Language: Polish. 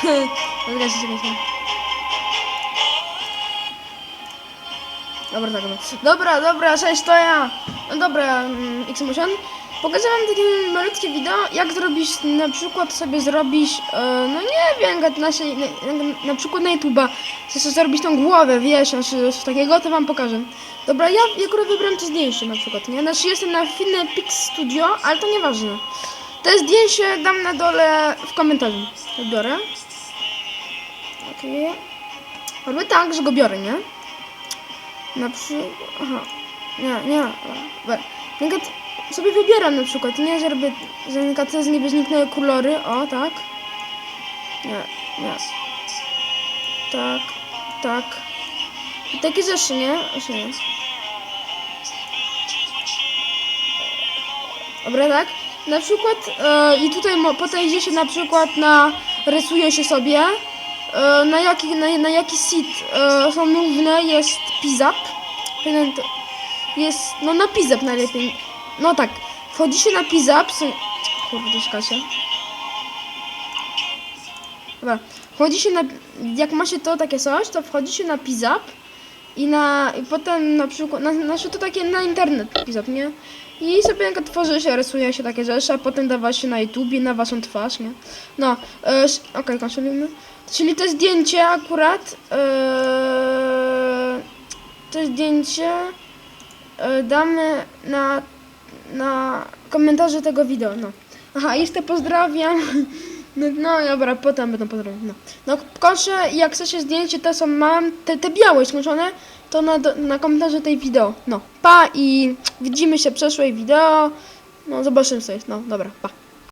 Czekajcie, czekajcie. Dobra, tak, dobra. Dobra, dobra, cześć, to ja. No dobra, mm, X8. Pokażę wam takie malutkie wideo, jak zrobić, na przykład sobie zrobić, e, no nie wiem, na, się- na, na, przykład na YouTube'a, chcesz zrobić tą głowę, wiesz, znaczy coś takiego, to wam pokażę. Dobra, ja akurat wybrałem to zdjęcie na przykład, nie? Znaczy jestem na Pix Studio, ale to nieważne. To zdjęcie dam na dole w komentarzu. Biorę. Okej. Robię tak, że go biorę, nie? Na przykład... Aha. Nie, nie. Dobra. Na sobie wybieram na przykład, nie? Że na przykład z niby zniknęły kolory. O, tak. Nie, nie. Tak, tak. I takie rzeczy, nie? Właśnie nie. Dobra, tak? Na przykład e, i tutaj potem idzie się na przykład na rysuje się sobie e, na jaki na, na jaki sit e, są równe jest pizap. Jest no na pizap najlepiej. No tak, wchodzi się na pizap. Są, kurde, czekajcie. Dobra, wchodzi się na jak ma się to takie coś, to wchodzi się na pizap i na i potem na przykład na, znaczy to takie na internet pizap, nie? I sobie jak tworzy się, rysuje się takie rzeczy, a potem dawa się na YouTubie, na waszą twarz, nie? No, e, okej, kończymy. Czyli to zdjęcie akurat, e, to zdjęcie e, damy na, na komentarze tego wideo, no. Aha, jeszcze pozdrawiam. No, no dobra, potem będą pozdrawiam. No, no proszę, jak chcecie zdjęcie, te są mam, te, te białe skończone, to na, na komentarze tej wideo. No, pa i widzimy się w przeszłej wideo. No, zobaczymy co jest. No, dobra, pa.